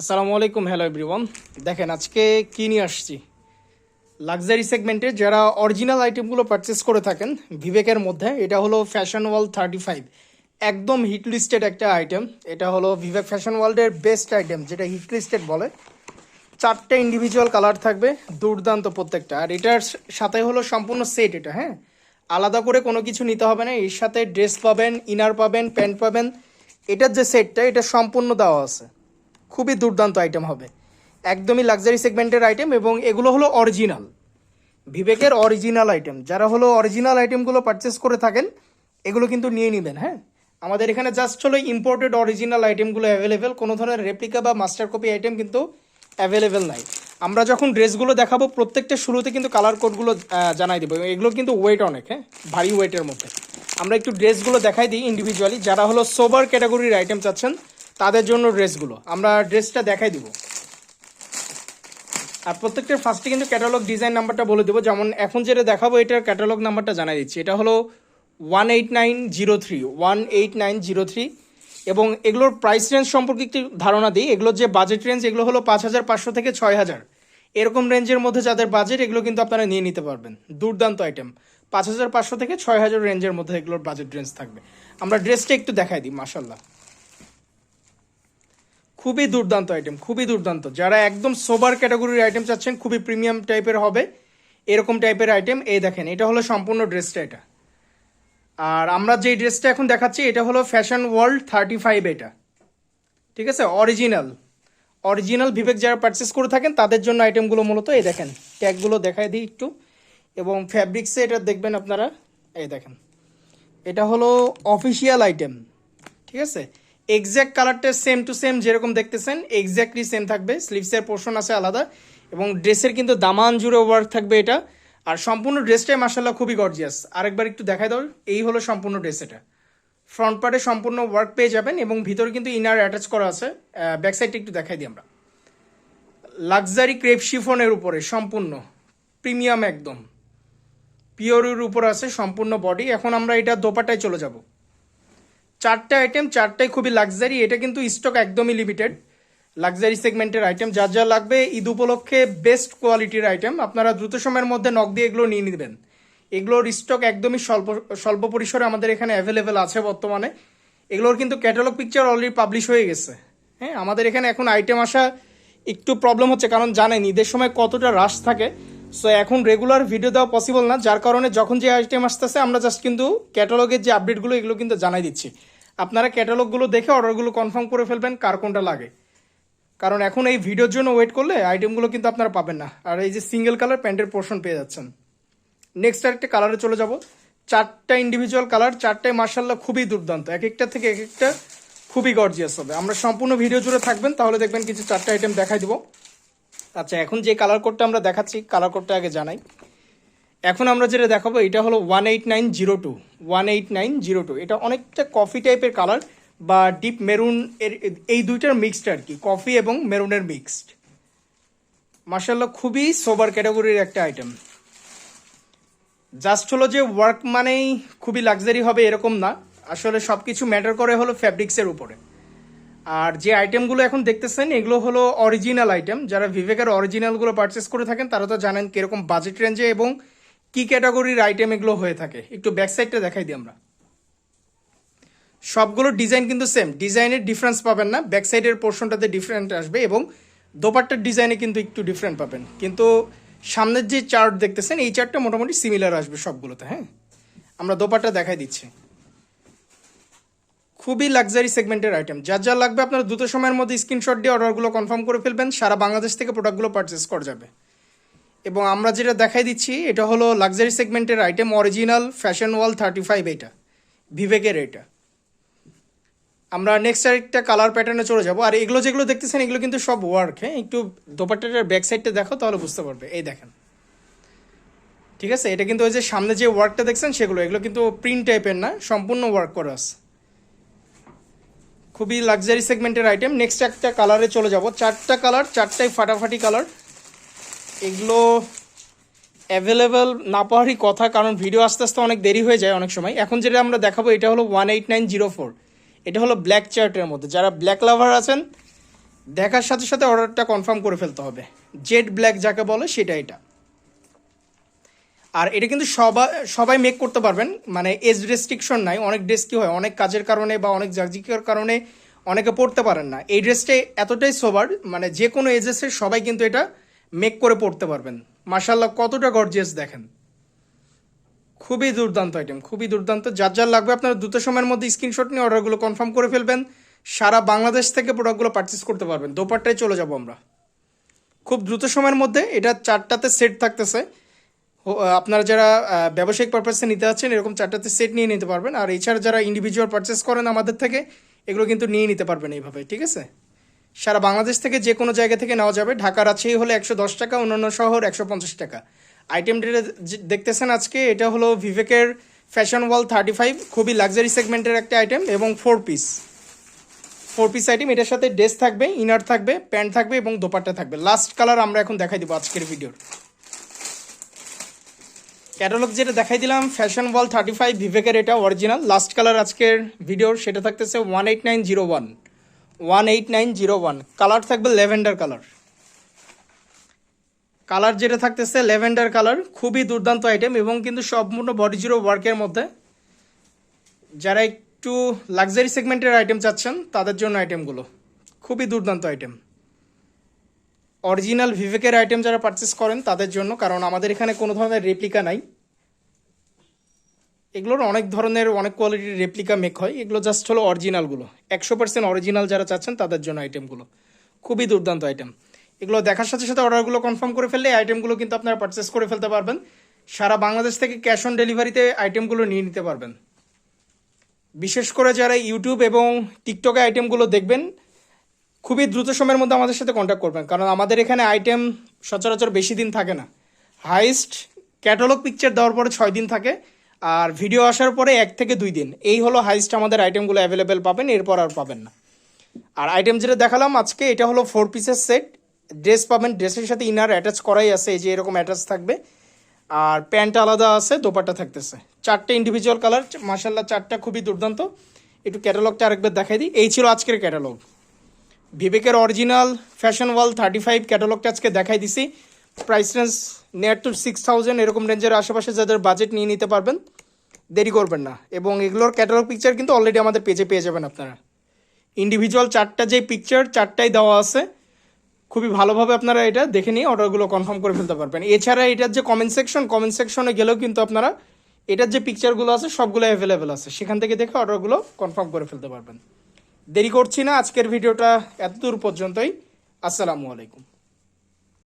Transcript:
আসসালামু আলাইকুম hello everyone দেখেন, আজকে কি নিয়ে আসছি? লাক্সারি সেগমেন্টে যারা অরিজিনাল আইটেমগুলো পারচেস করে থাকেন, বিবেকের মধ্যে এটা হলো ফ্যাশন ওয়ার্ল্ড থার্টি ফাইভ একদম হিট লিস্টেড একটা আইটেম এটা হলো বিবেক ফ্যাশন ওয়ার্ল্ডের বেস্ট আইটেম যেটা হিট লিস্টেড বলে। চারটে ইন্ডিভিজুয়াল কালার থাকবে, দুর্দান্ত প্রত্যেকটা। আর এটার সাথে হলো সম্পূর্ণ সেট এটা হ্যাঁ? আলাদা করে কোনো কিছু নিতে হবে না। এর সাথে ড্রেস পাবেন ইনার পাবেন প্যান্ট পাবেন। এটার যে সেটটা এটা সম্পূর্ণ দেওয়া আছে। খুবই দুর্দান্ত আইটেম হবে। একদমই লাক্সারি সেগমেন্টের আইটেম এবং এগুলো হলো অরিজিনাল বিবেকের অরিজিনাল আইটেম যারা হলো অরিজিনাল আইটেমগুলো পারচেস করে থাকেন, এগুলো কিন্তু নিয়ে নেবেন হ্যাঁ? আমাদের এখানে জাস্ট হলো ইম্পোর্টেড অরিজিনাল আইটেমগুলো অ্যাভেলেবেল কোনো ধরনের রেপ্লিকা বা মাস্টার কপি আইটেম কিন্তু অ্যাভেলেবেল নাই। আমরা যখন ড্রেসগুলো দেখাবো, প্রত্যেকটা শুরুতে কিন্তু কালার কোডগুলো জানাই দেবো। এগুলো কিন্তু ওয়েট অনেক হ্যাঁ? ভারী ওয়েটের মধ্যে। আমরা একটু ড্রেসগুলো দেখাই দিই ইন্ডিভিজুয়ালি যারা হলো সোবার ক্যাটাগরির আইটেম চাচ্ছেন তাদের জন্য ড্রেসগুলো। আমরা ড্রেসটা দেখাই দিব। আর প্রত্যেকটার ফার্স্টে কিন্তু ক্যাটালগ ডিজাইন নাম্বারটা বলে দেবো। যেমন এখন যেটা দেখাবো, এটার ক্যাটালগ নাম্বারটা জানাই দিচ্ছি। এটা হলো one eight nine zero three one eight nine zero three এবং এগুলোর প্রাইস রেঞ্জ সম্পর্কে একটি ধারণা দিই। এগুলোর যে বাজেট রেঞ্জ এগুলো হলো পাঁচ হাজার পাঁচশো থেকে ছয় হাজার। এরকম রেঞ্জের মধ্যে যাদের বাজেট এগুলো কিন্তু আপনারা নিয়ে নিতে পারবেন। দুর্দান্ত আইটেম পাঁচ হাজার পাঁচশো থেকে ছয় হাজার রেঞ্জের মধ্যে এগুলোর বাজেট রেঞ্জ থাকবে। আমরা ড্রেসটা একটু দেখাই দিই মাসাল্লাহ খুবই দুর্দান্ত আইটেম খুবই দুর্দান্ত। যারা একদম সোবার ক্যাটাগরির আইটেম চাচ্ছেন, খুবই প্রিমিয়াম টাইপের হবে। এরকম টাইপের আইটেম এই দেখেন, এটা হলো সম্পূর্ণ ড্রেসটা এটা। আর আমরা যে ড্রেসটা এখন দেখাচ্ছি, এটা হলো ফ্যাশন ওয়ার্ল্ড থার্টি ফাইভ এটা। ঠিক আছে? অরিজিনাল অরিজিনাল বিবেক যারা পারচেস করে থাকেন, তাদের জন্য আইটেমগুলো মূলত এই দেখেন ট্যাগগুলো দেখাই দিই একটু। এবং ফ্যাব্রিক্সে এটা দেখবেন আপনারা, এই দেখেন। এটা হলো অফিসিয়াল আইটেম ঠিক আছে? এক্স্যাক্ট কালারটা সেম টু সেম যেরকম দেখতেছেন এক্স্যাক্টলি সেম থাকবে। স্লিভসের পোর্শন আছে আলাদা এবং ড্রেসের কিন্তু দামান জুড়ে ওয়ার্ক থাকবে এটা। আর সম্পূর্ণ ড্রেসটাই মাসাল্লাহ খুবই গর্জিয়াস আরেকবার একটু দেখাই দাও, এই হলো সম্পূর্ণ ড্রেস এটা। ফ্রন্ট পার্টে সম্পূর্ণ ওয়ার্ক পেয়ে যাবেন এবং ভিতরে কিন্তু ইনার অ্যাটাচ করা আছে। ব্যাক সাইডটা একটু দেখাই দিই আমরা। লাক্সারি ক্রেপ শিফনের উপরে সম্পূর্ণ প্রিমিয়াম একদম। পিওরের উপর আছে সম্পূর্ণ বডি এখন আমরা এটা দোপাটায় চলে যাব। চারটে আইটেম চারটাই খুবই লাক্সারি এটা কিন্তু স্টক একদমই লিমিটেড লাক্সারি সেগমেন্টের আইটেম যা যা লাগবে, ঈদ উপলক্ষে বেস্ট কোয়ালিটির আইটেম আপনারা দ্রুত সময়ের মধ্যে নক দিয়ে এগুলো নিয়ে নেবেন। এগুলোর স্টক একদমই স্বল্প স্বল্প পরিসরে আমাদের এখানে অ্যাভেলেবেল আছে বর্তমানে। এগুলোর কিন্তু ক্যাটালগ পিকচার অলরেডি পাবলিশ হয়ে গেছে। হ্যাঁ আমাদের এখানে এখন আইটেম আসা একটু প্রবলেম হচ্ছে, কারণ জানেন, ঈদের সময় কতটা রাশ থাকে। সো এখন রেগুলার ভিডিও দেওয়া পসিবল না। যার কারণে যখন যে আইটেম আসতেছে, আমরা জাস্ট কিন্তু ক্যাটালগের যে আপডেটগুলো এগুলো কিন্তু জানাই দিচ্ছি। আপনারা ক্যাটালগুলো দেখে অর্ডারগুলো কনফার্ম করে ফেলবেন কার কোনটা লাগে। কারণ এখন এই ভিডিওর জন্য ওয়েট করলে আইটেমগুলো কিন্তু আপনারা পাবেন না। আর এই যে সিঙ্গেল কালার প্যান্টের পোর্শন পেয়ে যাচ্ছেন। নেক্সট আরেকটা কালারে চলে যাব। চারটা ইন্ডিভিজুয়াল কালার চারটায় মার্শাল্লাহ খুবই দুর্দান্ত। এক একটা থেকে এক একটা খুবই গর্জিয়াস হবে। আমরা সম্পূর্ণ ভিডিও জুড়ে থাকবেন, তাহলে দেখবেন কিছু চারটা আইটেম দেখাই দিব। আচ্ছা এখন যে কালার কোডটা আমরা দেখাচ্ছি কালার কোডটা আগে জানাই। এখন আমরা যেটা দেখাবো, এটা হলো one eight nine zero two one eight nine zero two এটা অনেকটা কফি টাইপের কালার বা ডিপ মেরুন এর, এই দুইটার মিক্সড আর কি কফি এবং মেরুনের মিক্সড মার্শাল্লাহ খুবই সোবার ক্যাটাগরির একটা আইটেম জাস্ট হলো যে ওয়ার্ক মানেই খুবই লাক্সারি হবে এরকম না। আসলে সব কিছু ম্যাটার করে হলো ফ্যাব্রিক্সের উপরে। আর যে আইটেমগুলো এখন দেখতেছেন, এগুলো হলো অরিজিনাল আইটেম যারা ভিভেকের অরিজিনালগুলো পারচেস করে থাকেন, তারা তো জানেন কীরকম বাজেট রেঞ্জে এবং কি ক্যাটাগরির আইটেম এগুলো হয়ে থাকে? একটু ব্যাক সাইডটা দেখাই দিই আমরা। সবগুলো ডিজাইন কিন্তু সেম ডিজাইনের ডিফারেন্স পাবেন না ব্যাক সাইডের পোর্শনটাতে ডিফারেন্ট আসবে এবং দোপাট্টার ডিজাইনে কিন্তু একটু ডিফারেন্ট পাবেন। কিন্তু সামনের যে চার্ট দেখতেছেন, এই চার্টটা মোটামুটি সিমিলার আসবে সবগুলোতে হ্যাঁ? আমরা দোপাট্টা দেখাই দিচ্ছি। খুবই লাক্সারি সেগমেন্টের আইটেম যা যা লাগবে আপনারা দ্রুত সময়ের মধ্যে স্ক্রিনশট দিয়ে অর্ডারগুলো কনফার্ম করে ফেলবেন, সারা বাংলাদেশ থেকে প্রোডাক্টগুলো পারচেস করা যাবে। এবং আমরা যেটা দেখাই দিচ্ছি, এটা হলো লাক্সারি সেগমেন্টের item original fashion wall thirty five এটা ভিভেকের এটা। আমরা নেক্সট আরেকটা কালার প্যাটার্নে চলে যাব। আর এগুলো যেগুলো দেখতেছেন, এগুলো কিন্তু সব ওয়ার্ক হ্যাঁ? একটু দোপাট্টাটার ব্যাক সাইডটা দেখো, তাহলে বুঝতে পারবে। এই দেখেন। ঠিক আছে? এটা কিন্তু ওই যে সামনে যে ওয়ার্কটা দেখছেন, সেগুলো। এগুলো কিন্তু প্রিন্ট টাইপের না, সম্পূর্ণ ওয়ার্ক করা আছে। খুবই লাক্সারি সেগমেন্টের আইটেম নেক্সট একটা কালারে চলে যাব। চারটা কালার চারটাই ফাটাফাটি কালার এগুলো অ্যাভেলেবেল না পাওয়ারই কথা, কারণ ভিডিও আস্তে আস্তে অনেক দেরি হয়ে যায় অনেক সময়। এখন যেটা আমরা দেখাবো, এটা হলো one eight nine zero four এটা হলো ব্ল্যাক চার্টের মধ্যে। যারা ব্ল্যাক লাভার আছেন, দেখার সাথে সাথে অর্ডারটা কনফার্ম করে ফেলতে হবে। জেড ব্ল্যাক যাকে বলে, সেটা এটা। আর এটা কিন্তু সবাই সবাই মেক করতে পারবেন। মানে এজ রেস্ট্রিকশন নাই। অনেক ড্রেস কি হয়, অনেক কাজের কারণে বা অনেক জার্জিকের কারণে অনেকে পড়তে পারেন না। এই ড্রেসটা এতটাই সোবার মানে যে কোনো এজেসের সবাই কিন্তু এটা মেক করে পড়তে পারবেন। মার্শাল্লাহ কতটা গর্জিয়াস দেখেন। খুবই দুর্দান্ত আইটেম খুবই দুর্দান্ত। যার যার লাগবে আপনারা দ্রুত সময়ের মধ্যে স্ক্রিনশট নিয়ে অর্ডারগুলো কনফার্ম করে ফেলবেন। সারা বাংলাদেশ থেকে প্রোডাক্টগুলো পারচেস করতে পারবেন। দোপাট্টায় চলে যাব আমরা। খুব দ্রুত সময়ের মধ্যে এটা চারটাতে সেট থাকতেছে। আপনারা যারা ব্যবসায়িক পারপাসে নিতে যাচ্ছেন, এরকম চারটাতে সেট নিয়ে নিতে পারবেন। আর এছাড়া যারা ইন্ডিভিজুয়াল পারচেস করেন আমাদের থেকে, এগুলো কিন্তু নিয়ে নিতে পারবেন এইভাবে, ঠিক আছে? সারা বাংলাদেশ থেকে যে কোনো জায়গা থেকে নেওয়া যাবে। ঢাকা রাজশাহী হলে একশো দশ টাকা, অন্যান্য শহর একশো পঞ্চাশ টাকা। আইটেম যে- দেখতেছেন আজকে, এটা হলো ভিভেকের ফ্যাশন ওয়াল থার্টি ফাইভ খুবই লাক্সারি সেগমেন্টের একটা আইটেম এবং four piece four piece item এটার সাথে ড্রেস থাকবে ইনার থাকবে প্যান্ট থাকবে এবং দোপাট্টা থাকবে। লাস্ট কালার আমরা এখন দেখাই দিব আজকের ভিডিওর ক্যাটালগ যেটা দেখাই দিলাম ফ্যাশন ওয়াল থার্টি ফাইভ ভিভেকের এটা অরিজিনাল লাস্ট কালার আজকের ভিডিওর সেটা থাকতেছে one eight nine zero one one eight nine zero one colour থাকবে লেভেন্ডার কালার কালার যেটা থাকতেছে লেভেন্ডার কালার খুবই দুর্দান্ত আইটেম এবং কিন্তু সম্পূর্ণ বডি জিরো ওয়ার্কের মধ্যে। যারা একটু লাক্সারি সেগমেন্টের আইটেম চাচ্ছেন, তাদের জন্য আইটেমগুলো খুবই দুর্দান্ত আইটেম অরিজিনাল ভিভেকের আইটেম যারা পারচেস করেন, তাদের জন্য, কারণ আমাদের এখানে কোনো ধরনের রেপ্লিকা নাই। এগুলোর অনেক ধরনের, অনেক কোয়ালিটির রেপ্লিকা মেক হয়। এগুলো জাস্ট হলো অরিজিনালগুলো একশো পার্সেন্ট অরিজিনাল যারা চাচ্ছেন তাদের জন্য আইটেমগুলো খুবই দুর্দান্ত আইটেম এগুলো দেখার সাথে সাথে অর্ডারগুলো কনফার্ম করে ফেললে আইটেমগুলো কিন্তু আপনারা পারচেস করে ফেলতে পারবেন। সারা বাংলাদেশ থেকে ক্যাশ অন ডেলিভারিতে আইটেমগুলো নিয়ে নিতে পারবেন। বিশেষ করে যারা ইউটিউব এবং টিকটকে আইটেমগুলো দেখবেন, খুবই দ্রুত সময়ের মধ্যে আমাদের সাথে কন্ট্যাক্ট করবেন। কারণ আমাদের এখানে আইটেম সচরাচর বেশি দিন থাকে না। হাইস্ট ক্যাটালগ পিকচার দেওয়ার পরে ছয় দিন থাকে। আর ভিডিও আসার পরে এক থেকে দুই দিন। এই হলো হাইস্ট আমাদের আইটেমগুলো অ্যাভেলেবেল পাবেন, এরপর আর পাবেন না। আর আইটেম যেটা দেখালাম আজকে, এটা হলো ফোর পিসের সেট ড্রেস পাবেন ড্রেসের সাথে ইনার অ্যাটাচ করাই আছে, এই যে এরকম অ্যাটাচ থাকবে। আর প্যান্ট আলাদা আছে, দোপাট্টা থাকতেছে। চারটে ইন্ডিভিজুয়াল কালার মার্শাল্লাহ চারটা খুবই দুর্দান্ত। একটু ক্যাটালগটা আরেকবার দেখাই দিই। এই ছিল আজকের catalog ভিবেকের original fashion wall thirty five ক্যাটালগটা আজকে দেখাই দিছি। Price range near to six thousand এরকম রেঞ্জের আশেপাশে যাদের বাজেট নিয়ে নিতে পারবেন। দেরি করবেন না। এবং এগুলোর ক্যাটালগ পিকচার কিন্তু অলরেডি আমাদের পেজে পেয়ে যাবেন আপনারা। ইন্ডিভিজুয়াল চারটা যে পিকচার চারটাই দেওয়া আছে। খুবই ভালোভাবে আপনারা এটা দেখে নিয়ে অর্ডারগুলো কনফার্ম করে ফেলতে পারবেন। এছাড়া এটার যে কমেন্ট সেকশন কমেন্ট সেকশনে গেলেও কিন্তু আপনারা এটার যে পিকচারগুলো আছে সবগুলো অ্যাভেলেবেল আছে। সেখান থেকে দেখে অর্ডারগুলো কনফার্ম করে ফেলতে পারবেন। দেরি করছি না, আজকের ভিডিওটা এতদূর পর্যন্তই। আসসালামু আলাইকুম।